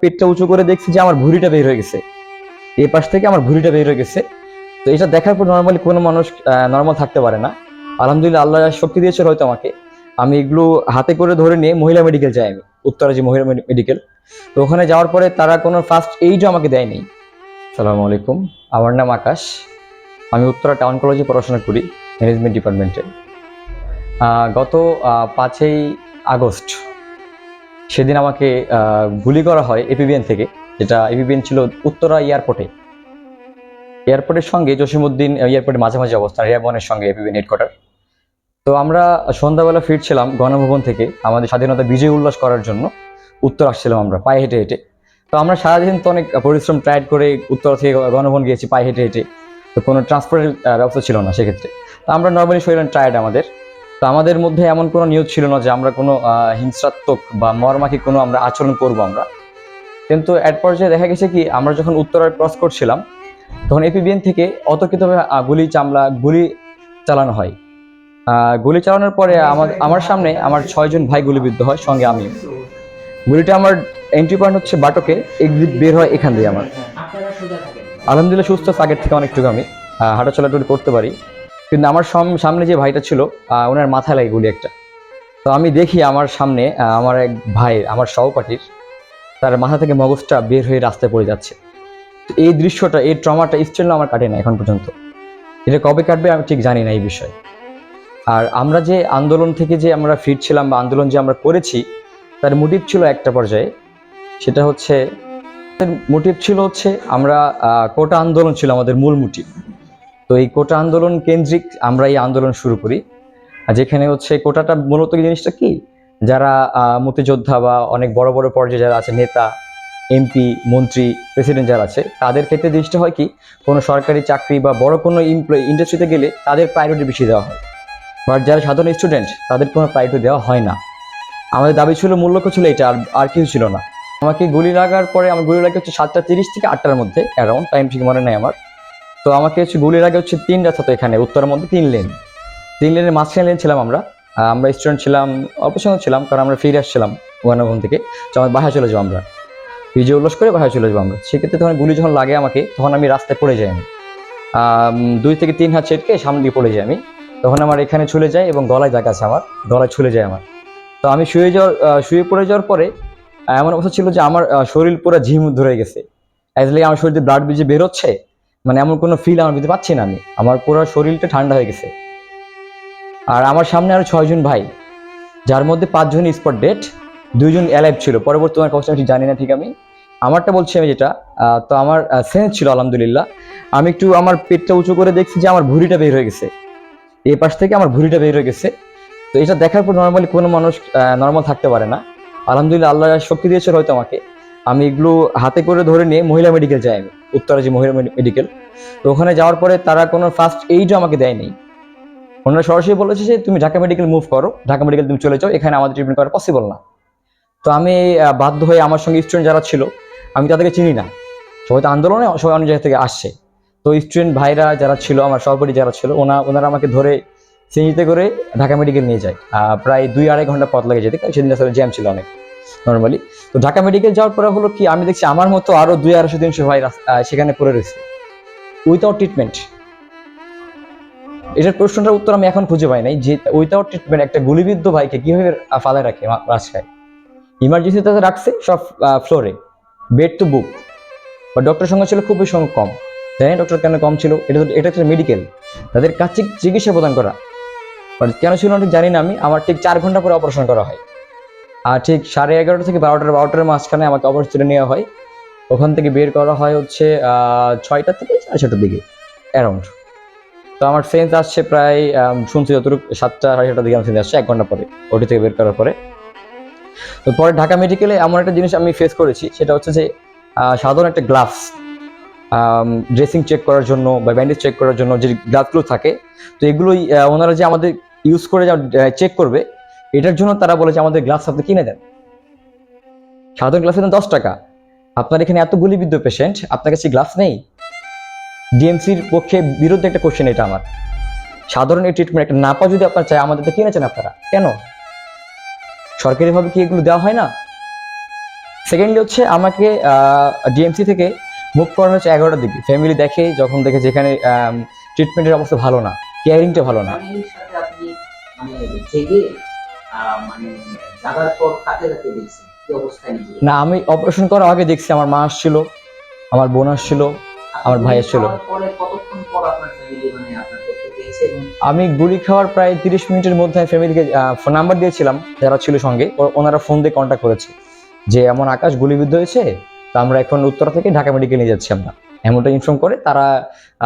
পেটটা উঁচু করে দেখছি যে আমার ভুঁড়িটা বের হয়ে গেছে। এই পাশ থেকে আমার ভুঁড়িটা বের হয়ে গেছে। তো এটা দেখার পর নর্মালি কোনো মানুষ নর্মাল থাকতে পারে না। আলহামদুলিল্লাহ আল্লাহ শক্তি দিয়েছে হয়তো আমাকে। আমি এগুলো হাতে করে ধরে নিয়ে মহিলা মেডিকেল যাই আমি। উত্তরা যে মহিলা মেডিকেল তো ওখানে যাওয়ার পরে তারা কোনো ফার্স্ট এইডও আমাকে দেয়নি। সালামু আলাইকুম। আমার নাম আকাশ। আমি উত্তরা টাউন কলেজে পড়াশোনা করি ম্যানেজমেন্ট ডিপার্টমেন্টে গত পাঁচই আগস্ট সেদিন আমাকে গুলি করা হয় এপিবিএন থেকে, যেটা এপিবিএন ছিল উত্তরা এয়ারপোর্টে। এয়ারপোর্টের সঙ্গে জসিমউদ্দিন এয়ারপোর্টের মাঝামাঝি অবস্থান রেয়াবনের সঙ্গে এপিবিএন হেডকোয়ার্টার তো আমরা সন্ধ্যাবেলা ফিরছিলাম গণভবন থেকে, আমাদের স্বাধীনতা বিজয় উল্লাস করার জন্য। উত্তর আসছিলাম আমরা, পায়ে হেঁটে হেঁটে। তো আমরা সারাদিন তো অনেক পরিশ্রম ট্রাইড করে উত্তর থেকে গণভবন গিয়েছি, পায়ে হেঁটে হেঁটে। তো কোনো ট্রান্সপোর্টের ব্যবস্থা ছিল না সেক্ষেত্রে। তো আমরা নর্মালি শরীর ট্রাইড আমাদের। তো আমাদের মধ্যে এমন কোনো নিয়োগ ছিল না যে আমরা কোনো হিংসাত্মক বা মর্মাকি কোনো আমরা আচরণ করব আমরা। কিন্তু এক পর্যায়ে দেখা গেছে কি আমরা যখন উত্তরায় ক্রস করছিলাম তখন এপিবিএন থেকে অতর্কিতভাবে গুলি চামলা গুলি চালানো হয়। আহ, গুলি চালানোর পরে আমার আমার সামনে আমার ছয়জন ভাই গুলিবিদ্ধ হয় সঙ্গে আমি। গুলিটা আমার এন্ট্রি পয়েন্ট হচ্ছে বাটকে এক্সিট বের হয় এখান দিয়ে আমার। আলহামদুলিল্লাহ সুস্থ আগের থেকে অনেকটুকু আমি আহ, হাঁটাচলা টুটি করতে পারি। কিন্তু আমার সাম- সামনে যে ভাইটা ছিল ওনার মাথায় লাগে গুলি একটা। তো আমি দেখি আমার সামনে আমার এক ভাই, আমার সহপাঠীর, তার মাথা থেকে মগজটা বের হয়ে রাস্তায় পড়ে যাচ্ছে। তো এই দৃশ্যটা, এই ট্রমাটা স্টিল আমার কাটে না এখন পর্যন্ত। এটা কবে কাটবে আমি ঠিক জানি না এই বিষয়ে। আর আমরা যে আন্দোলন থেকে যে আমরা ফিরছিলাম বা আন্দোলন যে আমরা করেছি, তার মোটিভ ছিল একটা পর্যায়ে। সেটা হচ্ছে মোটিভ ছিল হচ্ছে আমরা কোটা আন্দোলন ছিল আমাদের মূল মোটিভ তো এই কোটা আন্দোলন কেন্দ্রিক আমরা এই আন্দোলন শুরু করি। যেখানে হচ্ছে কোটাটা মূলত জিনিসটা কি? যারা মুক্তিযোদ্ধা বা অনেক বড় বড় পর্যায়ে যারা আছে, নেতা, এমপি, মন্ত্রী, প্রেসিডেন্ট যারা আছে, তাদের ক্ষেত্রে জিনিসটা হয় কি, কোনো সরকারি চাকরি বা বড় কোনো ইমপ্লয় ইন্ডাস্ট্রিতে গেলে তাদের প্রায়োরিটি বেশি দেওয়া হয়। বাট যারা সাধারণ স্টুডেন্ট তাদের কোনো প্রায়োরিটি দেওয়া হয় না। আমাদের দাবি ছিল, মূল লক্ষ্য ছিল এটা, আর আর কিছু ছিল না। আমাকে গুলি লাগার পরে, আমার গুলি লাগে হচ্ছে সাতটা তিরিশ থেকে আটটার মধ্যে অ্যারাউন্ড টাইম ঠিক মনে নেই আমার। তো আমাকে হচ্ছে গুলির আগে হচ্ছে তিন রাস্তা তো এখানে, উত্তরের মধ্যে তিন লেন। তিন লেনের মাঝখানে লেন ছিলাম আমরা। আমরা স্টুডেন্ট ছিলাম, অল্প সময় ছিলাম, কারণ আমরা ফিরে আসছিলাম গণভবন থেকে। তো আমার বাসায় চলে যাব আমরা। বিজয় উল্লাস করে বাসায় চলে যাব আমরা। সেক্ষেত্রে তখন গুলি যখন লাগে আমাকে, তখন আমি রাস্তায় পড়ে যাই আমি। দুই থেকে তিন হাত ছেটকে সামনে দিয়ে পড়ে যাই আমি। তখন আমার এখানে চলে যায় এবং গলায় জায়গা আছে আমার, গলায় ছুলে যায় আমার। তো আমি শুয়ে যাওয়ার শুয়ে পড়ে যাওয়ার পরে, এমন অবস্থা ছিল যে আমার শরীর পুরো ঝিম ধরে গেছে। অ্যাজলি আমার শরীরে ব্লাড বেজে বেরোচ্ছে মানে এমন কোনো ফিল আমার ভিতরে পাচ্ছি না আমি। আমার পুরো শরীরটা ঠান্ডা হয়ে গেছে। আর আমার সামনে আরও ছয়জন ভাই, যার মধ্যে পাঁচজন স্পট ডেট দুইজন অ্যালাইভ ছিল। পরবর্তী তোমার কথা আমি জানি না ঠিক আমি। আমারটা বলছি আমি যেটা তো আমার সেন্স ছিল আলহামদুলিল্লাহ। আমি একটু আমার পেটটা উঁচু করে দেখছি যে আমার ভুঁড়িটা বের হয়ে গেছে। এই পাশ থেকে আমার ভুঁড়িটা বের হয়ে গেছে। তো এটা দেখার পর নর্মালি কোনো মানুষ নর্মাল থাকতে পারে না। আলহামদুলিল্লাহ আল্লাহ শক্তি দিয়েছে হয়তো আমাকে। আমি এগুলো হাতে করে ধরে নিয়ে মহিলা মেডিকেল যাই আমি। উত্তরা যে মহিলা মেডিকেল তো ওখানে যাওয়ার পরে তারা কোনো ফার্স্ট এইডও আমাকে দেয়নি। ওনারা সরাসরি বলেছে যে, তুমি ঢাকা মেডিকেল মুভ করো। ঢাকা মেডিকেল তুমি চলে যাও। এখানে আমাদের ট্রিটমেন্ট করা পসিবল না। তো আমি বাধ্য হয়ে আমার সঙ্গে স্টুডেন্ট যারা ছিল, আমি তাদেরকে চিনি না। সবাই তো আন্দোলনে, সবাই অন্য জায়গা থেকে আসছে। তো স্টুডেন্ট ভাইরা যারা ছিল, আমার সহপাঠী যারা ছিল, ওনা ওনারা আমাকে ধরে সিঁড়িতে করে ঢাকা মেডিকেল নিয়ে যায়। প্রায় দুই আড়াই ঘণ্টা পথ লাগে যেতে। সেদিন আসলে জ্যাম ছিল অনেক। নর্মালি তো ঢাকা মেডিকেল যাওয়ার পরে হলো কি, আমি দেখছি আমার মতো আরও দুই আড়াইশো, তিনশো ভাই সেখানে পড়ে রয়েছে। উইথাউট ট্রিটমেন্ট এটার প্রশ্নটার উত্তর আমি এখন খুঁজে পাই নাই, যে উইথাউট ট্রিটমেন্ট একটা গুলিবিদ্ধ ভাইকে কীভাবে ফালায় রাখে ইমার্জেন্সি তাদের রাখছে সব ফ্লোরে বেড টু বুক বা ডক্টর সংখ্যা ছিল খুবই সংখ্যা কম। জানি ডক্টর কেন কম ছিল? এটা এটা একটা মেডিকেল তাদের কাছে চিকিৎসা প্রদান করা। কেন ছিল ঠিক জানি না আমি। আমার ঠিক চার ঘণ্টা পরে অপারেশন করা হয়। আর ঠিক সাড়ে এগারোটা থেকে বারোটার বারোটার মাঝখানে আমাকে অপারেশনে নেওয়া হয়। ওখান থেকে বের করা হয় হচ্ছে ছয়টা থেকে সাড়ে ছটার দিকে অ্যারাউন্ড তো আমার সেন্স আসছে প্রায় শুনছি যতটুকু, সাতটা, সাড়ে সাতটার দিকে আমার সেন্স আসছে, এক ঘণ্টা পরে, ওটি থেকে বের করার পরে। তো পরে ঢাকা মেডিকেলে এমন একটা জিনিস আমি ফেস করেছি, সেটা হচ্ছে যে সাধারণ একটা গ্লাভস ড্রেসিং চেক করার জন্য বা ব্যান্ডেজ চেক করার জন্য যে গ্লাভসগুলো থাকে, তো এগুলোই ওনারা যে আমাদের ইউজ করে চেক করবে এটার জন্য তারা বলেছে, আমাদের গ্লাভস আপনি কিনে দেন। সাধারণ গ্লাভসের দাম দশ টাকা। আপনার এখানে এত গুলিবিদ্ধ পেশেন্ট আপনার কাছে গ্লাভস নেই। ডিএমসির পক্ষে বিরুদ্ধে একটা কোশ্চেন এটা আমার। সাধারণ এই ট্রিটমেন্ট একটা নাপা যদি আপনার চাই আমাদের তো কিনেছেন আপনারা। কেন? সরকারিভাবে কি এগুলো দেওয়া হয় না? সেকেন্ডলি হচ্ছে, আমাকে ডিএমসি থেকে মুভ করানো হচ্ছে এগারোটার দিকে। ফ্যামিলি দেখে, যখন দেখে যেখানে ট্রিটমেন্টের অবস্থা ভালো না কেয়ারিংটা ভালো না। মানে এই সাথে আপনি জেগে আহ, জাগার পর কাকে কাকে দেখছেন কি অবস্থায় না আমি অপারেশন করার আগে দেখছি আমার মা আসছিল আমার বোন আসছিল আমার ভাই ফ্যামিলি মানে আমি গুলি খাওয়ার প্রায় তিরিশ মিনিটের মধ্যে আমি ফ্যামিলিকে ফোন নাম্বার দিয়েছিলাম যারা ছিল সঙ্গে ওনারা ফোন দিয়ে কন্ট্যাক্ট করেছে যে এমন আকাশ গুলিবিদ্ধ হয়েছে তো আমরা এখন উত্তরা থেকে ঢাকা মেডিকেল নিয়ে যাচ্ছি আমরা। এমনটা ইনফর্ম করে তারা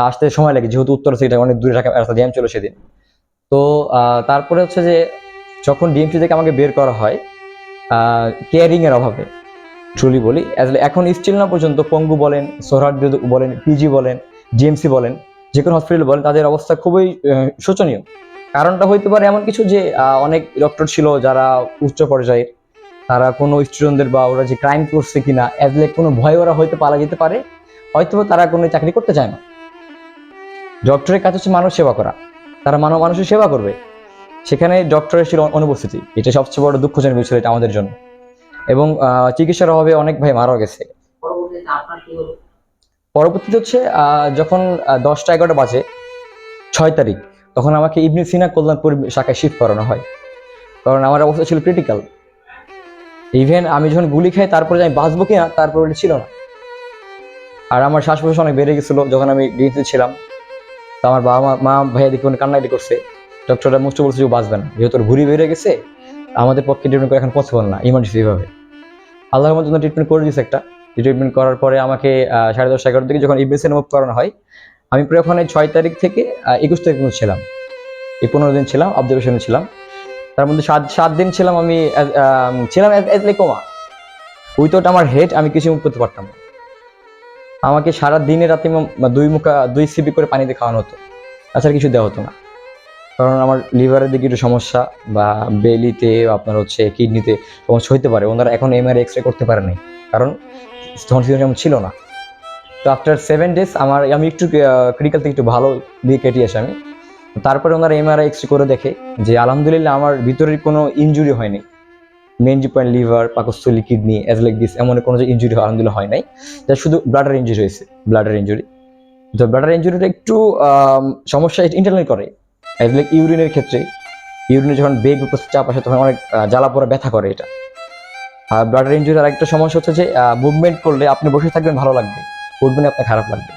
আসতে সময় লাগে যেহেতু উত্তরা থেকে অনেক দূরে ঢাকা রাস্তা জ্যাম ছিল সেদিন। তো আহ, তারপরে হচ্ছে যে যখন ডিএমসি থেকে আমাকে বের করা হয় কেয়ারিং এর অভাবে ট্রুলি বলি এখন স্টিল না পর্যন্ত পঙ্গু বলেন সোহরাট বলেন পিজি বলেন জিএমসি বলেন, যে কোনো হসপিটাল বলেন, তাদের অবস্থা খুবই শোচনীয়। কারণটা হইতে পারে এমন কিছু যে অনেক ডক্টর ছিল যারা উচ্চ পর্যায়ের, তারা কোনো স্টুডেন্টদের বা ওরা যে ক্রাইম করছে কিনা অ্যাজ লাইক কোনো ভয় ওরা হয়তো পালা যেতে পারে হয়তো তারা কোনো চাকরি করতে চায় না। ডক্টরের কাজ হচ্ছে মানুষ সেবা করা। তারা মানব মানুষের সেবা করবে। সেখানে ডক্টরের ছিল অনুপস্থিতি। এটা সবচেয়ে বড় দুঃখজনক বিষয় এটা আমাদের জন্য। এবং চিকিৎসার অভাবে অনেক ভাই মারা গেছে। পরবর্তীতে হচ্ছে আহ, যখন দশটা এগারোটা বাজে ছয় তারিখ তখন আমাকে ইবনে সিনা কল্যাণপুর শাখায় শিফট করানো হয়। কারণ আমার অবস্থা ছিল ক্রিটিক্যাল ইভেন আমি যখন গুলি খাই তারপরে আমি বাঁচবো কিনা তারপর ওটা ছিল না। আর আমার শ্বাস প্রশ্বাস অনেক বেড়ে গেছিল যখন আমি ডিএনসি ছিলাম। তো আমার বাবা মা মা ভাইয়া দেখে অনেক কান্নাকাটি করছে। ডক্টররা মুষ্ট বলছে, যে বাঁচবে না। যেহেতু ঘুরি বেড়ে গেছে, আমাদের পক্ষে ট্রিটমেন্ট করা এখন পসিবল না ইমার্জেন্সি ভাবে আল্লাহর মধ্যে ট্রিটমেন্ট করে দিয়েছে একটা। ট্রিটমেন্ট করার পরে আমাকে সাড়ে দশ এগারো দিকে যখন ইবিএসএন মুভ করানো হয়, আমি প্রায় ওখানে ছয় তারিখ থেকে একুশ তারিখ পর্যন্ত ছিলাম। এই পনেরো দিন ছিলাম অবজারভেশনে ছিলাম। তার মধ্যে সাত সাত দিন ছিলাম আমি ছিলাম কোমা উইথাউট আমার হেড আমি কিছু মুভ করতে পারতাম না। আমাকে সারা দিনে রাতে দুই মুখা, দুই সিপি করে পানিতে খাওয়ানো হতো। তাছাড়া কিছু দেওয়া হতো না। কারণ আমার লিভারের দিকে একটু সমস্যা বা বেলিতে আপনার হচ্ছে কিডনিতে সমস্যা হইতে পারে। ওনারা এখন এমআর এক্স রে করতে পারে নাই। কারণ তখন এমন ছিল না। তো আফটার সেভেন ডেজ আমার, আমি একটু ক্রিটিক্যাল থেকে একটু ভালো দিয়ে কেটে আসি আমি। তারপরে ওনারা এমআরআই এক্স রে করে দেখে যে আলহামদুলিল্লাহ আমার ভিতরের কোনো ইনজুরি হয়নি। মেন যে পয়েন্ট লিভার পাকস্থলী কিডনি অ্যাজ লাইক দিস এমন কোনো যে ইনজুরি আলহামদুলিল্লাহ হয় নাই। যা শুধু ব্লাডার ইনজুরি হয়েছে ব্লাডার ইনজুরি তো ব্লাডার ইঞ্জুরিটা একটু সমস্যা ইন্টারনাল করে। অ্যাজ লাইক ইউরিনের ক্ষেত্রে ইউরিনে যখন বেগ উপস্থিত চাপ আসে, তখন অনেক জ্বালা পোড়া ব্যথা করে এটা। আর ব্লাডার আর একটা সমস্যা হচ্ছে যে মুভমেন্ট করলে আপনি বসে থাকবেন ভালো লাগবে, উঠবেন আপনার খারাপ লাগবে।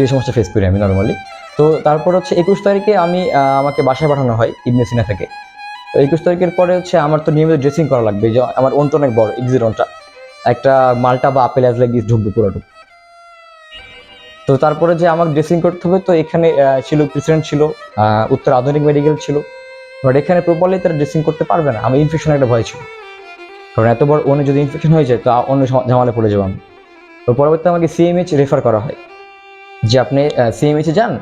এই সমস্যা ফেস করি আমি নর্মালি তো তারপর হচ্ছে একুশ তারিখে আমি আমাকে বাসায় পাঠানো হয় ইবনে সিনা থেকে। তো একুশ তারিখের পরে হচ্ছে আমার তো নিয়মিত ড্রেসিং করা লাগবে, যে আমার ওনটা অনেক বড় এক্সিরনটা একটা মালটা বা আপেল অ্যাজ লাইক ঢুকবে পুরোটুকু। তো তারপরে যে আমাকে ড্রেসিং করতে হবে, তো এখানে ছিল প্রেসিডেন্ট ছিল উত্তর আধুনিক মেডিকেল ছিল। বাট এখানে প্রপারলি তারা ড্রেসিং করতে পারবে না। আমি ইনফেকশন একটা ভয় ছিল। কারণ এত বড় অন্য যদি ইনফেকশন হয়ে যায়, তো অন্য ঝামেলা পড়ে যাব আমি। তো পরবর্তীতে আমাকে সিএমএইচ রেফার করা হয়। যে আপনি সিএমএইচে যান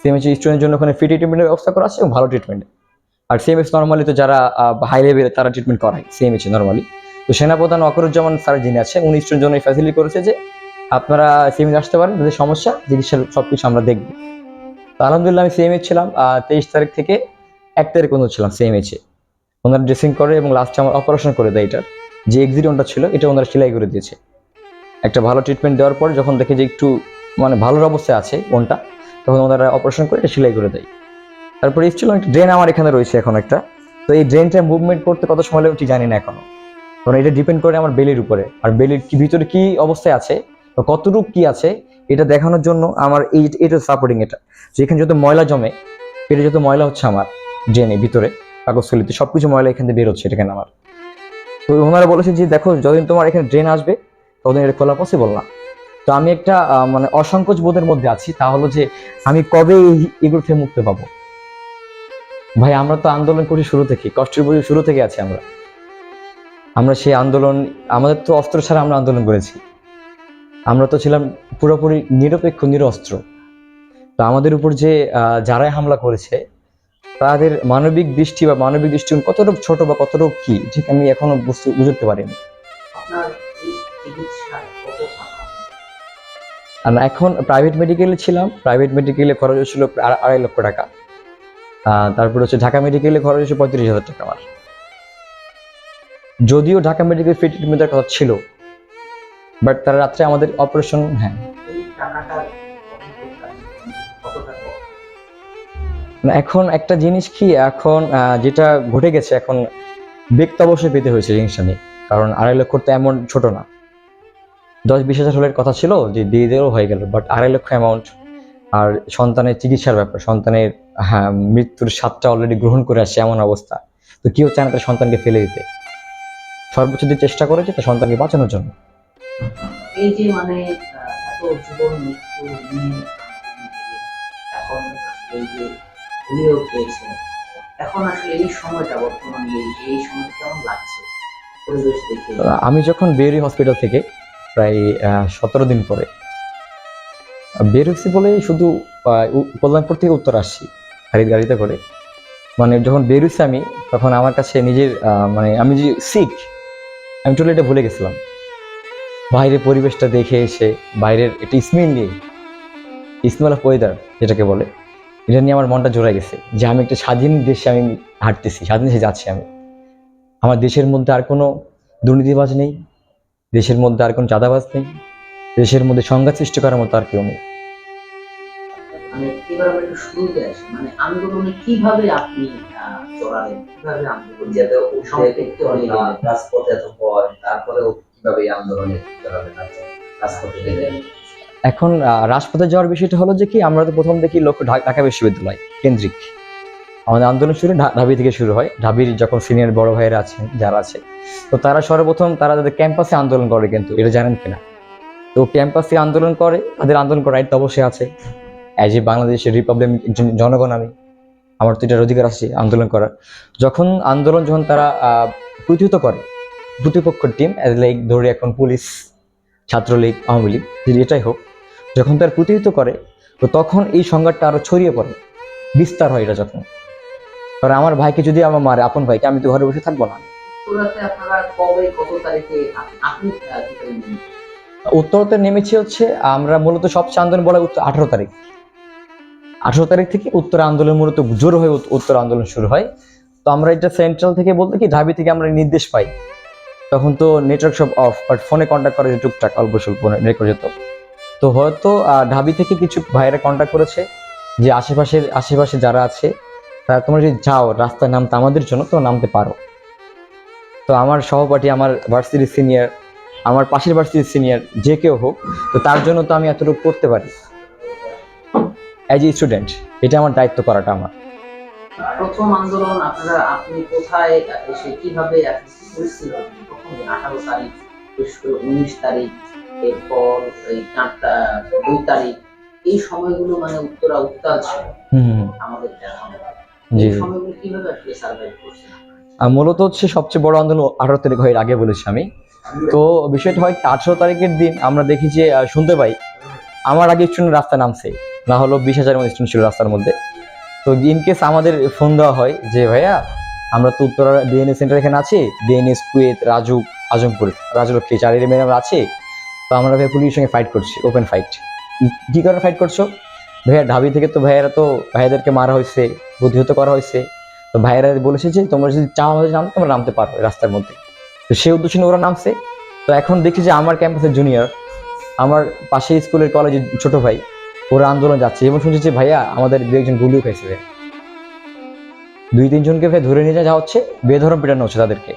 সিএমএইচ স্টুডেন্টের জন্য ওখানে ফ্রি ট্রিটমেন্টের ব্যবস্থা করা আছে এবং ভালো ট্রিটমেন্ট আর সিএমএইচ নর্মালি তো যারা হাই লেভেলে তারা ট্রিটমেন্ট করায় সিএমএইচে নর্মালি তো সেনাপ্রধান অকরুজ্জামান স্যার যিনি আছে উনি স্টুডেন্ট জন্য ফ্যাসিলিটি করেছে যে আপনারা সিএমএইচ আসতে পারেন, তাদের সমস্যা, চিকিৎসার সব কিছু আমরা দেখব। তো আলহামদুলিল্লাহ আমি সিএমএইচ ছিলাম তেইশ তারিখ থেকে এক তারিখ পর্যন্ত ছিলাম সিএমএইচে ওনারা ড্রেসিং করে এবং লাস্টে আমার অপারেশন করে দেয় এটার। যে এক্সিডেন্টটা ছিল, এটা ওনারা সেলাই করে দিয়েছে। একটা ভালো ট্রিটমেন্ট দেওয়ার পর যখন দেখে যে একটু মানে ভালোর অবস্থায় আছে কোনটা তখন ওনারা অপারেশন করে এটা সেলাই করে দেয়। তারপরে স্টিল একটা ড্রেন আমার এখানে রয়েছে এখন একটা। তো এই ড্রেনটা মুভমেন্ট করতে কত সময় লাগবে ঠিক জানি না এখনও। কারণ এটা ডিপেন্ড করে আমার বেলির উপরে। আর বেলির কি ভিতরে কি অবস্থায় আছে কতটুকু কি আছে, এটা দেখানোর জন্য আমার এই এটা সাপোর্টিং এটা। যেখানে যত ময়লা জমে, পেটে যত ময়লা হচ্ছে আমার ড্রেনে ভিতরে কাগজগুলিতে সব কিছু ময়লা এখান থেকে বের হচ্ছে এখানে আমার? তো ওনারা বলেছে যে, দেখো, যতদিন তোমার এখানে ড্রেন আসবে, ততদিন এটা খোলা পসিবল না। তো আমি একটা মানে অসংকোচ বোধের মধ্যে আছি, তা হলো যে, আমি কবে এগুলো থেকে মুক্তি পাবো? ভাই, আমরা তো আন্দোলন করি শুরু থেকে, কষ্টের বই শুরু থেকে আছি আমরা। আমরা সেই আন্দোলন, আমাদের তো অস্ত্র ছাড়া আমরা আন্দোলন করেছি। আমরা তো ছিলাম পুরোপুরি নিরপেক্ষ নিরস্ত্র। তো আমাদের উপর যে যারাই হামলা করেছে তাদের মানবিক দৃষ্টি বা মানবিক দৃষ্টিকোণ কতটুকু ছোট বা কতটুকু কি ঠিক আমি এখনও বুঝতে বুঝতে পারিনি। আর এখন প্রাইভেট মেডিকেলে ছিলাম প্রাইভেট মেডিকেলে খরচ প্রায় আড়াই লক্ষ টাকা। তারপর হচ্ছে ঢাকা মেডিকেলে খরচ হচ্ছে পঁয়ত্রিশ হাজার টাকা আমার। যদিও ঢাকা মেডিকেল ফ্রি ট্রিটমেন্টের কথা ছিল বাট তারা রাত্রে আমাদের অপারেশন হ্যাঁ। এই টাকাটা কখন করতে কত টাকা না, এখন একটা জিনিস কি এখন যেটা ঘটে গেছে এখন ব্যক্তি অবশ্যই পেতে হয়েছে জিনিসটা নিয়ে। কারণ আড়াই লক্ষ তো এমন ছোট না। দশ বিশ হাজার হলের কথা ছিল যে দিয়ে দিলেও হয়ে গেল বাট আড়াই লক্ষ অ্যামাউন্ট আর সন্তানের চিকিৎসার ব্যাপার সন্তানের হ্যাঁ মৃত্যুর স্বাদটা অলরেডি গ্রহণ করে আসছে এমন অবস্থা। তো কেউ চায় না তার সন্তানকে ফেলে দিতে। সর্বোচ্চ চেষ্টা করেছে তার সন্তানকে বাঁচানোর জন্য। এই যে মানে এত জীবন মৃত্যু নিয়ে এখন এই যে ভুলেও এখন আসলে এই সময়টা বর্তমানে এই- এই সময়টা কেমন লাগছে? আমি যখন বেরি হসপিটাল থেকে, প্রায় সতেরো দিন পরে বের হচ্ছি বলেই শুধু কল্যাণপুর থেকে উত্তর আসছি গাড়ি গাড়িতে করে। মানে যখন বের হচ্ছি আমি, তখন আমার কাছে নিজের মানে আমি যে শিখ আমি টোটালি এটা ভুলে গেছিলাম। বাইরের পরিবেশটা দেখে এসে বাইরের একটা স্মেল নিয়ে স্মেল অফ ওয়েদার যেটাকে বলে এটা নিয়ে আমার মনটা জোড়া গেছে যে আমি একটা স্বাধীন দেশে আমি হাঁটতেছি স্বাধীন দেশে যাচ্ছি আমি। আমার দেশের মধ্যে আর কোনো দুর্নীতিবাজ নেই দেশের মধ্যে আর কোনো চাঁদাবাজ নেই দেশের মধ্যে সংঘাত সৃষ্টি করার মতো আর কেউ নেই। মানে কীভাবে এই এখন রাজপথে যাওয়ার বিষয়টা হলো যে কি, আমরা তো প্রথম দেখি লক্ষ্য ঢাকা বিশ্ববিদ্যালয়, কেন্দ্রিক। আমাদের আন্দোলন শুরু ঢাবি থেকে শুরু হয়। ঢাবির যখন সিনিয়র বড় ভাইয়েরা আছেন, যারা আছে, তো তারা সর্বপ্রথম তারা তাদের ক্যাম্পাসে আন্দোলন করে কিন্তু, এটা জানেন কিনা? তো ক্যাম্পাসে আন্দোলন করে, তাদের আন্দোলন করার রাইট অবশ্যই আছে। অ্যাজ এ বাংলাদেশের রিপাবলিক জনগণ আমি, আমার তো এটার অধিকার আছে আন্দোলন করার। যখন আন্দোলন যখন তারা প্রতিহত করে প্রতিপক্ষের টিম লাইক ধরে এখন পুলিশ ছাত্রলীগ আওয়ামী লীগ যদি এটাই হোক যখন তার প্রতিহিত করে তো তখন এই সংঘাতটা আরও ছড়িয়ে পড়ে বিস্তার হয় এটা যখন। কারণ আমার ভাইকে যদি আমার মারে আপন ভাইকে আমি তো ঘরে বসে থাকব না। উত্তরাতে নেমেছি হচ্ছে আমরা মূলত সবচেয়ে আন্দোলন বলা উত্তর আঠারো তারিখ। আঠারো তারিখ থেকে উত্তর আন্দোলন মূলত জোর হয়ে উত্তর আন্দোলন শুরু হয়। তো আমরা এটা সেন্ট্রাল থেকে বলতে কি ঢাবি থেকে আমরা নির্দেশ পাই। তখন তো নেটওয়ার্ক সব অফ বাট ফোনে কন্ট্যাক্ট করে যে টুকটাক অল্প স্বল্প রেকর্ড যেত। তো হয়তো ঢাবি থেকে কিছু ভাইয়েরা কন্ট্যাক্ট করেছে যে আশেপাশের, আশেপাশে যারা আছে, তারা তোমরা যদি যাও রাস্তায় নামতে আমাদের জন্য তো নামতে পারো। তো আমার সহপাঠী, আমার ভার্সিটির সিনিয়র আমার পাশের ভার্সিটির সিনিয়র যে কেউ হোক, তো তার জন্য তো আমি এতটুকু করতে পারি। অ্যাজ এ স্টুডেন্ট এটা আমার দায়িত্ব করাটা আমার। প্রথম আন্দোলন আপনারা আপনি কোথায় এসে কীভাবে? প্রথম আঠারো তারিখ উনিশ তারিখ এরপর এই চারটা দুই তারিখ এই সময়গুলো মানে উত্তরা উত্তাল ছিল। আমাদের জি এই সময়গুলো কীভাবে আসলে সার্ভাইভ করছেন? মূলত হচ্ছে সবচেয়ে বড় আন্দোলন আঠারো তারিখ হয় আগে বলেছি আমি। তো বিষয়টা হয় আঠারো তারিখের দিন আমরা দেখি যে শুনতে পাই আমার আগে স্টুডেন্ট রাস্তায় নামছে না হলো বিশ হাজার মতো স্টুডেন্ট ছিল রাস্তার মধ্যে। তো ইন কেস আমাদের ফোন দেওয়া হয় যে, ভাইয়া, আমরা তো উত্তরা ডিএনএ সেন্টার এখানে আছি ডিএনএস কুয়েত রাজু, আজমপুর রাজলক্ষ্মী চার মেয়ে আমরা আছি, তো আমরা ভাই পুলিশের সঙ্গে ফাইট করছি ওপেন ফাইট কি কারণে ফাইট করছ? ভাইয়া ঢাবি থেকে তো ভাইয়ারা তো, ভাইয়াদেরকে মারা হয়েছে, প্রতিহত করা হয়েছে, তো ভাইয়েরা বলেছে যে, তোমরা যদি চাও আমাদের নাম, তোমরা নামতে পারো রাস্তার মধ্যে। তো সে উদ্দেশ্যে ওরা নামছে। তো এখন দেখছি যে আমার ক্যাম্পাসের জুনিয়র আমার পাশে স্কুলের কলেজের ছোট ভাই ওরা আন্দোলন যাচ্ছে। এবং শুনছি যে ভাইয়া আমাদের দু একজন গুলিও খাইছে দুই তিনজনকে ভাই ধরে নিয়ে যাওয়া হচ্ছে, বেধরম পিটানো হচ্ছে তাদেরকে।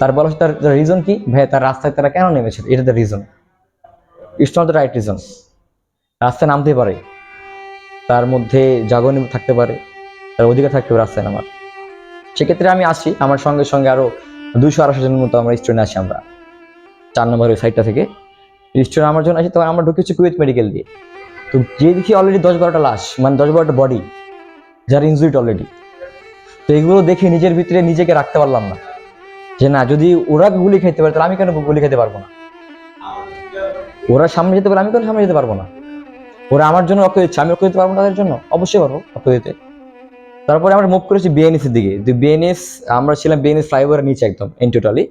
তার বলা তার রিজন কি? ভাই তার রাস্তায় তারা কেন নেমেছে? এটা the reason it's not the right reason রাস্তায় নামতে পারে। তার মধ্যে জাগরণ থাকতে পারে। তার অধিকার থাকতে হবে রাস্তায় নামার। সেক্ষেত্রে আমি আসি, আমার সঙ্গে সঙ্গে আরও দুইশো আড়াইশো জনের মতো আমরা স্টুডেন্ট আসি আমরা। চার নম্বর ওই সাইডটা থেকে। স্টুডেন্ট আমার জন্য আসি, তখন আমরা ঢুকেছি কুয়েত মেডিকেল দিয়ে। তো যে দেখি অলরেডি দশ বারোটা লাশ মানে দশ বারোটা বডি যার ইনজুরিড অলরেডি তো এগুলো দেখে নিজের ভিতরে নিজেকে রাখতে পারলাম না। যে না, যদি ওরা গুলি খেতে পারে, তাহলে আমি কেন গুলি খেতে পারব না? ওরা সামনে যেতে পারে, আমি কেন সামনে যেতে পারব না? ওরা আমার জন্য রক্ত দিচ্ছে, আমি রক্ত দিতে পারব না তাদের জন্য? অবশ্যই পারব রক্ত দিতে। তারপরে আমরা মুভ করেছি বিএনএস এর দিকে। বিএনএস আমরা ছিলাম বিএনএস ফ্লাইওভারের নিচে একদম এন টোটালি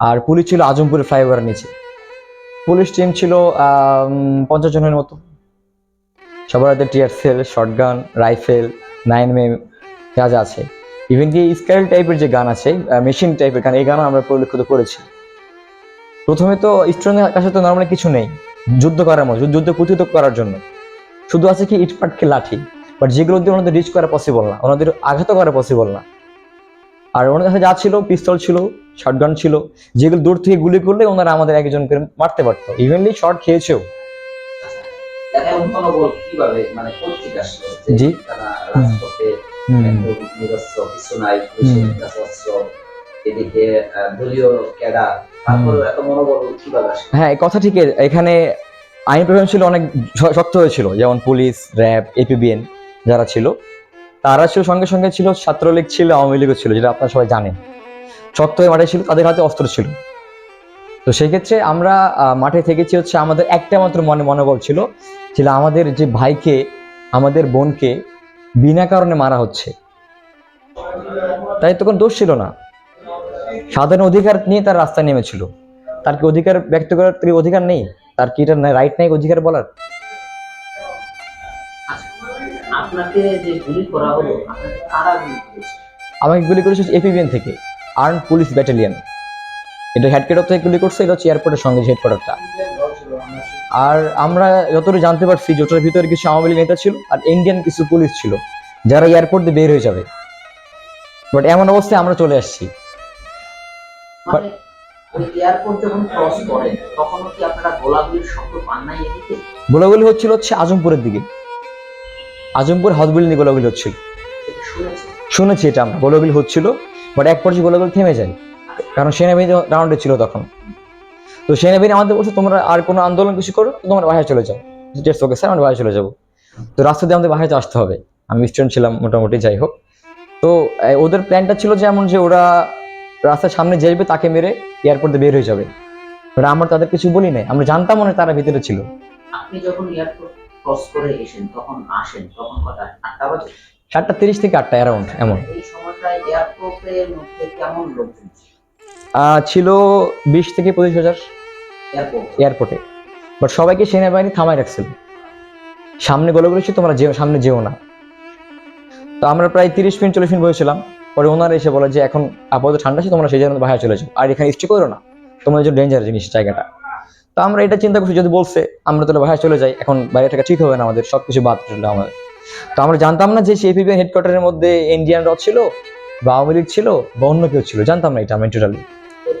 আর পুলিশ ছিল আজমপুরের ফ্লাইওভারের নিচে। পুলিশ টিম ছিল পঞ্চাশ জনের মতো। সবার হাতে tear shell shotgun rifle, nine mm যা যা আছে। ইভেন কি স্কাইল টাইপের যে গান আছে মেশিন টাইপের গান, এই গানও আমরা পরিলক্ষিত করেছি। প্রথমে তো স্টুডেন্টের কাছে তো নর্মালি কিছু নেই। যুদ্ধ করার মতো, যুদ্ধ- প্রতিহত করার জন্য। শুধু আছে কি ইটপাটকে লাঠি বাট যেগুলো দিয়ে ওনাদের রিচ করা পসিবল না, ওনাদের আঘাত করা পসিবল না। আর ওনাদের কাছে যা ছিল পিস্তল ছিল শটগান ছিল যেগুলো দূর থেকে গুলি করলে ওনারা আমাদের একজনকে মারতে পারতো। ইভেনলি শর্ট খেয়েছেও। মানে জি। হ্যাঁ কথা ঠিকই এখানে আইন প্রশাসন ছিল অনেক শক্ত হয়েছিল যেমন পুলিশ র্যাব এপিবিএন যারা ছিল। তারা ছিল, সঙ্গে সঙ্গে ছিল, ছাত্রলীগ ছিল, আওয়ামী লীগও ছিল, যেটা আপনারা সবাই জানেন। শক্ত হয়ে মাঠে ছিল, তাদের হাতে অস্ত্র ছিল। তো সেই ক্ষেত্রে আমরা মাঠে থেকেছি হচ্ছে আমাদের একটা মাত্র মনে, মনোবল ছিল ছিল আমাদের যে ভাইকে, আমাদের বোনকে বিনা কারণে মারা হচ্ছে। তাই তো কোনো দোষ ছিল না। সাধারণ অধিকার নিয়ে তার রাস্তায় নেমেছিল। তার কি অধিকার ব্যক্ত করার অধিকার নেই? তার কি এটা রাইট নাই অধিকার বলার? আপনাকে যে গুলি করা হলো আপনাকে কারা গুলি করেছে? আমাকে গুলি করেছে এপিবিএন থেকে আর্ম পুলিশ ব্যাটালিয়ন এটা হেডকোয়ার্টার থেকে গুলি করছে এটা হচ্ছে এয়ারপোর্টের সঙ্গে হেডকোয়ার্টারটা আর আমরা যতটুকু জানতে পারছি যে ওটার ভিতরে কিছু আওয়ামী লীগ নেতা ছিল আর ইন্ডিয়ান কিছু পুলিশ ছিল যারা এয়ারপোর্ট দিয়ে বের হয়ে যাবে। বাট এমন অবস্থায় আমরা চলে আসছি। মানে এয়ারপোর্ট যখন ক্রস করেন তখনও কি আপনারা গোলাগুলির শব্দ পান নাই গোলাগুলি হচ্ছিল হচ্ছে আজমপুরের দিকে। আজমপুর নিয়ে গোলাগুলি হচ্ছিল। শুনেছি এটা আমরা, গোলাগুলি হচ্ছিল বাট এক পর্যায়ে গোলাগুলি থেমে যায়। কারণ সেনাবাহিনী রাউন্ডে ছিল তখন। তো সেনাবাহিনী আমাদের বলছে, তোমরা আর কোনো আন্দোলন কিছু করো, তোমরা বাসায় চলে যাও। ওকে স্যার আমরা বাসায় চলে যাব। তো রাস্তা দিয়ে আমাদের বাসায় আসতে হবে। আমি স্টুডেন্ট ছিলাম মোটামুটি, যাই হোক। তো ওদের প্ল্যানটা ছিল যেমন যে ওরা রাস্তার সামনে যাইবে তাকে মেরে এয়ারপোর্টে বের হয়ে যাবে। আমরা তাদের কিছু বলি নাই। আমরা জানতাম হয় তারা ভিতরে ছিল। আপনি যখন এয়ারপোর্ট ক্রস করে এসেন তখন আসেন তখন কটা? আটটা বাজে? সাতটা তিরিশ থেকে আটটা অ্যারাউন্ড এমন। এই সময়টায় এয়ারপোর্টের মধ্যে কেমন লোকজন ছিল? বিশ থেকে পঁচিশ হাজার। এয়ারপোর্টে বাট সবাইকে সেনাবাহিনী থামায় রাখছিল। সামনে গোলাগুলি ছিল তোমরা যেও সামনে যেও না। তো আমরা প্রায় তিরিশ মিনিট চল্লিশ মিনিট বসেছিলাম। পরে ওনারা এসে বলে যে এখন আপাতত ঠান্ডা আছে তোমরা সেই জন্য বাইরে চলে যাও। আর এখানে স্টে করো না। তোমাদের জন্য ডেঞ্জার জিনিস জায়গাটা। তো আমরা এটা চিন্তা করছি যদি বলছে আমরা তাহলে বাইরে চলে যাই। এখন বাইরে থাকা ঠিক হবে না আমাদের সব কিছু বাদ চলে আমাদের। তো আমরা জানতাম না যে সেই পিপিএন হেডকোয়ার্টারের মধ্যে ইন্ডিয়ানরা ছিল বা আওয়ামী লীগ ছিল বা অন্য কেউ ছিল। জানতাম না এটা আমি টোটালি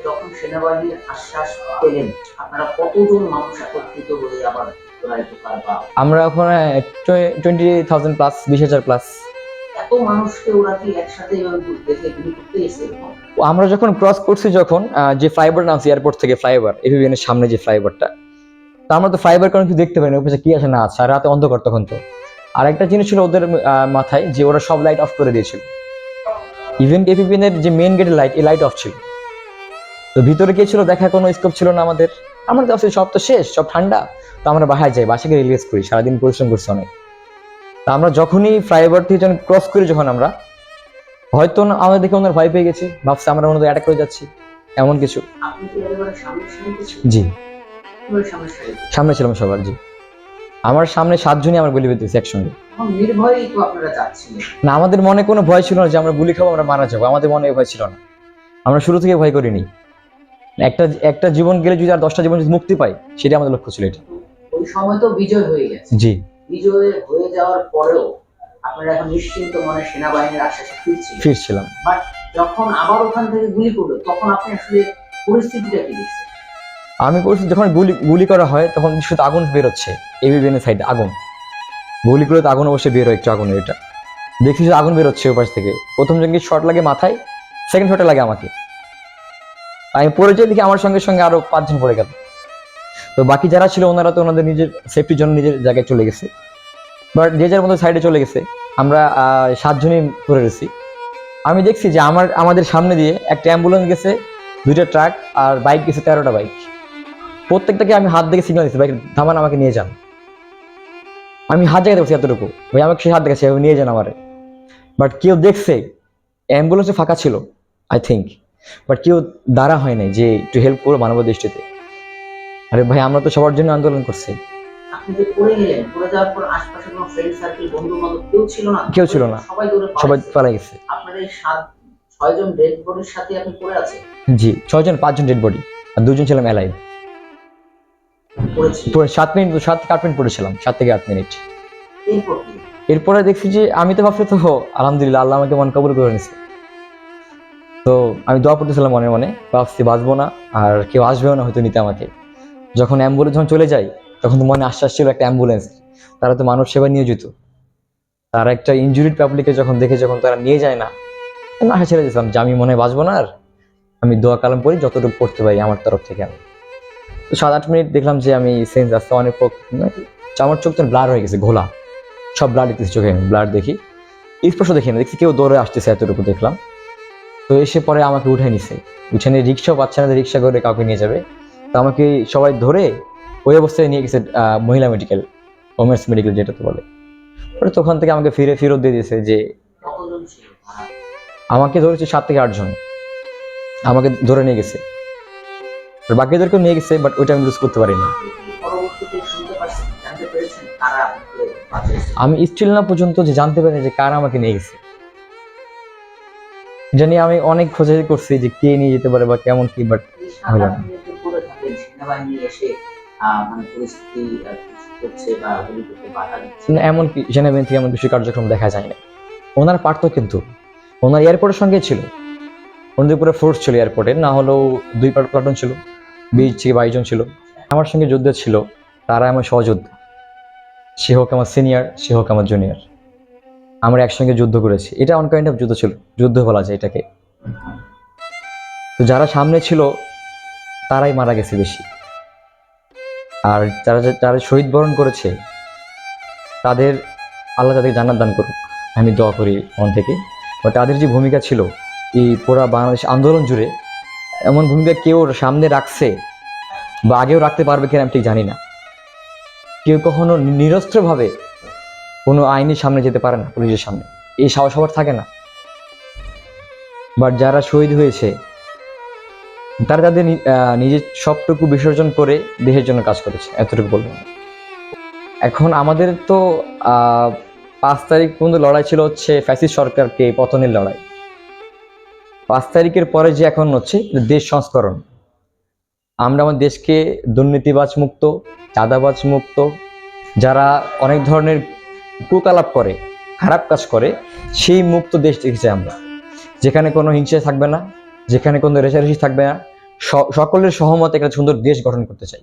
যখন সেনাবাহিনীর আশ্বাস পেলেন আপনারা কতজন মানুষ একত্রিত হয়ে আবার জোড়ায় ঢোকার বা আমরা ওখানে টোয়েন্টি থাউজেন্ড প্লাস বিশ হাজার প্লাস এত মানুষকে ওরা কি একসাথে এভাবে ঘুর- দেখে করতে এসে আমরা যখন ক্রস করছি যখন যে ফ্লাইওভার নামছি এয়ারপোর্ট থেকে ফ্লাইওভার এভিএন এর সামনে যে ফ্লাইওভারটা তো আমরা তো ফ্লাইওভার কারণ কিছু দেখতে পাই না কি আছে না আছে রাতে অন্ধকার তখন তো। আর একটা জিনিস ছিল ওদের মাথায়, যে ওরা সব লাইট অফ করে দিয়েছিল। ইভেন এপিপিএন এর যে মেন গেটের লাইট এই লাইট অফ ছিল। তো ভিতরে কে ছিল দেখা কোনো স্কোপ ছিল না আমাদের। আমরা তো সব তো শেষ, সব ঠান্ডা। তো আমরা বাসায় যাই বাসাকে রিলিজ করি, সারাদিন পরিশ্রম করছি অনেক। আমরা যখনই ফ্লাইওভার থেকে যখন ক্রস করি যখন আমরা হয়তো না আমাদের দেখে ওনার ভয় পেয়ে গেছে ভাবছে আমরা ওনাদের অ্যাটাক করে যাচ্ছি এমন কিছু? জি। সামনে ছিলাম সবার জি। আমার সামনে সাতজনই আমার গুলি বেঁধেছে একসঙ্গে। না আমাদের মনে কোনো ভয় ছিল না যে আমরা গুলি খাব আমরা মারা যাব। আমাদের মনে ভয় ছিল না। আমরা শুরু থেকে ভয় করিনি। একটা একটা জীবন গেলে যদি আর দশটা জীবন যদি মুক্তি পাই সেটা আমাদের লক্ষ্য ছিল এটা। সময় তো বিজয় হয়ে গেছে। জি। বিজয় হয়ে যাওয়ার পরেও আপনারা এখন নিশ্চিন্ত মনে সেনাবাহিনীর আশ্বাসে ফিরছিলেন। ফিরছিলাম। বাট যখন আবার ওখান থেকে গুলি করল তখন আপনি আসলে পরিস্থিতিটা কি দেখছেন? আমি বলছি যখন গুলি গুলি করা হয় তখন শুধু আগুন বেরোচ্ছে এবিবিএনের সাইডে আগুন। গুলি করে তো আগুন অবশ্যই বের হয় একটু আগুনের এটা। দেখছি শুধু আগুন বেরোচ্ছে ওপাশ থেকে। প্রথম জনকে শট লাগে মাথায় সেকেন্ড শটে লাগে আমাকে। আমি পড়ে যাই দেখি আমার সঙ্গে সঙ্গে আরও পাঁচজন পড়ে গেল। তো বাকি যারা ছিল ওনারা তো ওনাদের নিজের সেফটির জন্য নিজের জায়গায় চলে গেছে। বাট যে যার মতো সাইডে চলে গেছে, আমরা সাতজনই পড়ে গেছি আমি দেখছি যে আমার, আমাদের সামনে দিয়ে একটা অ্যাম্বুলেন্স গেছে, দুইটা ট্রাক আর বাইক গেছে তেরোটা বাইক প্রত্যেকটাকে আমি হাত দেখে সিগন্যাল দিচ্ছি বাইক থামান, আমাকে নিয়ে যান। আমি হাত জায়গায় দেখছি এতটুকু। ভাই, আমাকে সে হাত দেখেছে এভাবে নিয়ে যান আমারে। বাট কেউ দেখছে অ্যাম্বুলেন্সে ফাঁকা ছিল আই থিঙ্ক বাট কেউ দাঁড়া হয় নাই যে একটু হেল্প করো মানব দৃষ্টিতে আরে ভাই আমরা তো সবার জন্য আন্দোলন করছি। আপনি যে পড়ে গেলেন পড়ে যাওয়ার পর আশপাশে কোনো ফ্রেন্ড সার্কেল বন্ধু বান্ধব কেউ ছিল না? কেউ ছিল না। সবাই পালাইছে। গেছে। আপনার এই সাত ছয়জন ডেড বডির সাথে আপনি পড়ে আছেন? জি ছয়জন পাঁচজন ডেড বডি আর দুজন ছিলাম পড়েছি। সাত মিনিট সাত থেকে আট মিনিট পড়েছিলাম সাত থেকে আট মিনিট। এরপর এরপরে দেখছি যে আমি তো ভাবছি তো আলহামদুলিল্লাহ আল্লাহ আমাকে মন কবুল করে নিছে তো আমি দোয়া করতেছিলাম মনে মনে ভাবছি বাঁচবো না আর কেউ আসবেও না হয়তো নিতে আমাকে। যখন অ্যাম্বুলেন্স যখন চলে যায়, তখন তো মনে আশ্বাস ছিল একটা অ্যাম্বুলেন্স তারা তো মানব সেবা নিয়োজিত। তারা একটা ইনজুরিড পাবলিকে যখন দেখে যখন তারা নিয়ে যায় না, আমি আশা ছেড়ে দিয়েছিলাম যে আমি মনে হয় বাঁচবো না আর আমি দোয়া কালাম করি যতটুকু পড়তে পারি আমার তরফ থেকে আমি। তো সাত আট মিনিট দেখলাম যে আমি সেন্স আসতে অনেক আমার চোখ তো ব্লার হয়ে গেছে, ঘোলা। সব ব্লাড দেখতেছি চোখে, আমি ব্লাড দেখি। স্পষ্ট দেখি না, দেখছি কেউ দৌড়ে আসতেছে এতটুকু দেখলাম। তো এসে পরে আমাকে উঠে নিছে। উঠে নিয়ে রিক্সাও পাচ্ছে না, রিক্সা করে কাউকে নিয়ে যাবে। আমাকে সবাই ধরে ওই অবস্থায় নিয়ে গেছে মহিলা মেডিকেল ওমেন্স মেডিকেল যেটা তো বলে পরে তখন থেকে আমাকে ফিরে ফেরত দিয়ে দিয়েছে যে? আমাকে ধরেছে সাত থেকে আটজন আমাকে ধরে নিয়ে গেছে বাকিদেরকেও নিয়ে গেছে বাট ওইটা আমি লুজ করতে পারিনি আমি স্টিল না পর্যন্ত যে জানতে পারি যে কারা আমাকে নিয়ে গেছে জানি আমি অনেক খোঁজাখুঁজি করছি যে কে নিয়ে যেতে পারে বা কেমন কি বাট হলো না। সেনাবাহিনী এসে মানে পরিস্থিতি করছে বা গুলি বাধা দিচ্ছে। এমন কি, সেনাবাহিনী থেকে এমন কিছু কার্যক্রম দেখা যায় না। ওনার পারতো কিন্তু, ওনার এয়ারপোর্টের সঙ্গে ছিল। ওনাদের পুরো ফোর্স ছিল এয়ারপোর্টে না হলেও দুই প্লাটুন ছিল, বিশ থেকে বাইশ জন ছিল। আমার সঙ্গে যুদ্ধ ছিল, তারা আমার সহযোদ্ধা। সে হোক আমার সিনিয়র সে হোক আমার জুনিয়র আমরা একসঙ্গে যুদ্ধ করেছি। এটা অন কাইন্ড অফ যুদ্ধ ছিল, যুদ্ধ বলা যায় এটাকে। তো যারা সামনে ছিল, তারাই মারা গেছে বেশি। আর যারা যারা শহীদ বরণ করেছে, তাদের আল্লাহ তাদের জান্নাত দান করুক। আমি দোয়া করি মন থেকে। বা তাদের যে ভূমিকা ছিল, এই পুরা বাংলাদেশ আন্দোলন জুড়ে, এমন ভূমিকা কেউ সামনে রাখছে বা আগেও রাখতে পারবে কিনা আমি ঠিক জানি না। কেউ কখনো নিরস্ত্রভাবে কোনো আইনের সামনে যেতে পারে না, পুলিশের সামনে। এই সাহস সবার থাকে না। বাট যারা শহীদ হয়েছে তারা তাদের নিজের সবটুকু বিসর্জন করে দেশের জন্য কাজ করেছে, এতটুকু বলব। এখন আমাদের তো পাঁচ তারিখ পর্যন্ত লড়াই ছিল হচ্ছে ফ্যাসিস্ট সরকারকে পতনের লড়াই। পাঁচ তারিখের পরে যে এখন হচ্ছে দেশ সংস্করণ। আমরা আমার দেশকে দুর্নীতিবাজ মুক্ত, চাঁদাবাজ মুক্ত, যারা অনেক ধরনের কুকালাপ করে, খারাপ কাজ করে, সেই মুক্ত দেশ দেখেছি আমরা। যেখানে কোনো হিংসা থাকবে না যেখানে কোনো রেশারেশি থাকবে না সকলের সহমত একটা সুন্দর দেশ গঠন করতে চাই।